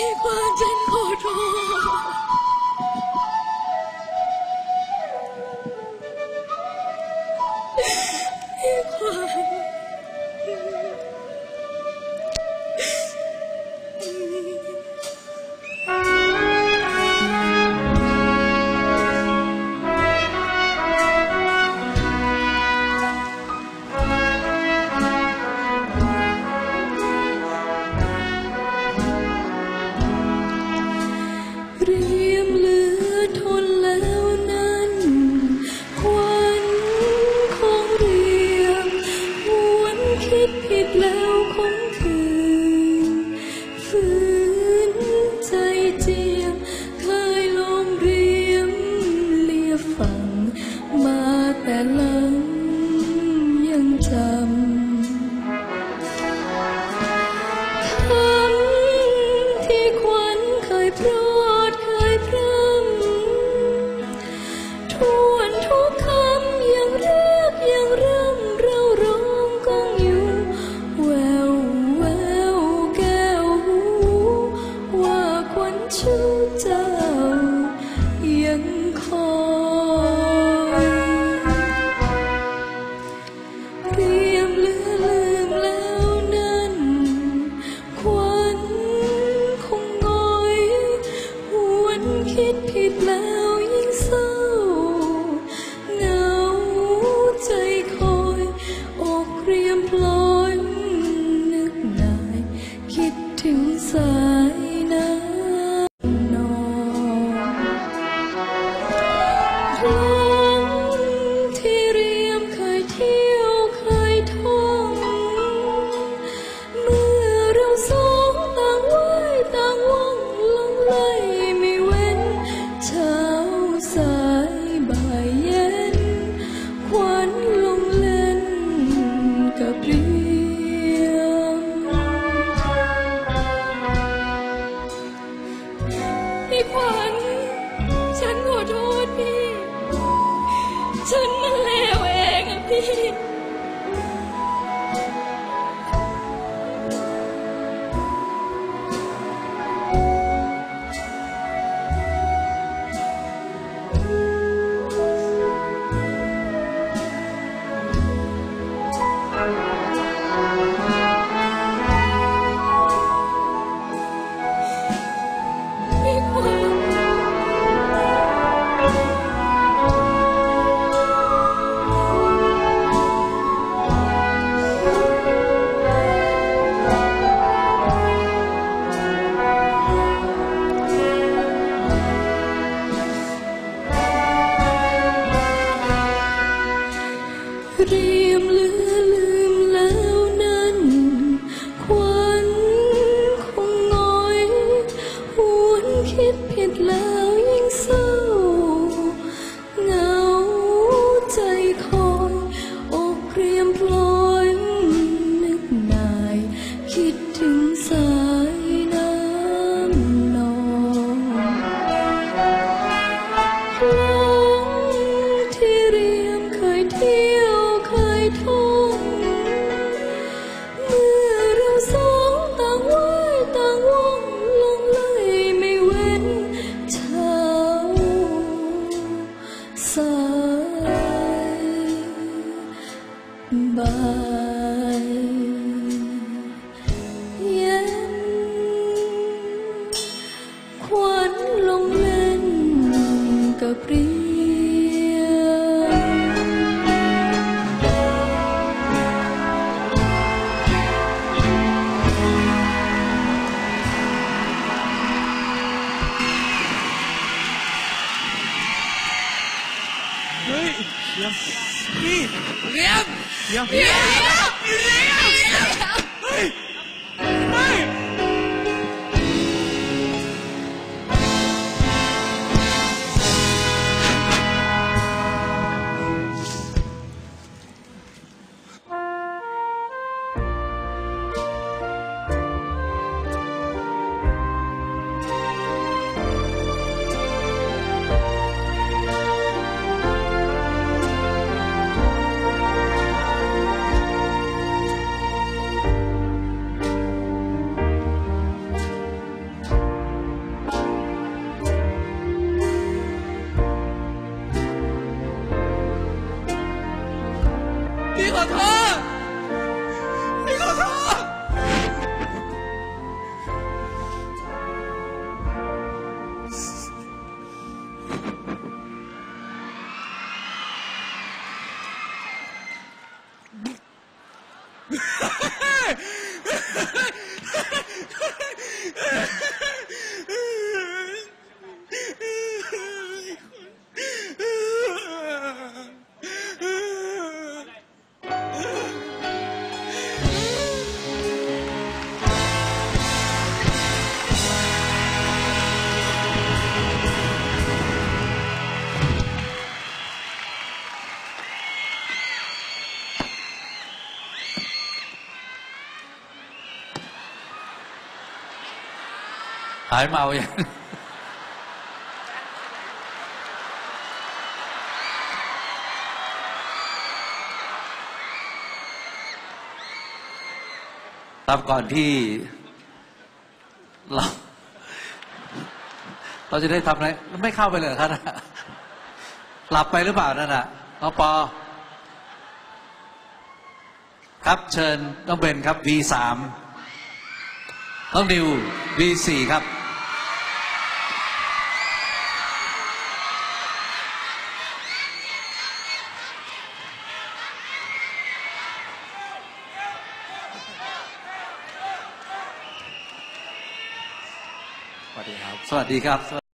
悲欢斟酌中。 ฉันมันเลวเองอะพี่ Ja. Liam! Ja. Liam! 你好看 หายเมายังครับก่อนที่เราเราจะได้ทำอะไรไม่เข้าไปเลยครับหลับไปหรือเปล่านั่นน่ะน้องปอ ครับเชิญน้องเบนครับ V3 น้องนิว V4 ครับ สวัสดีครับ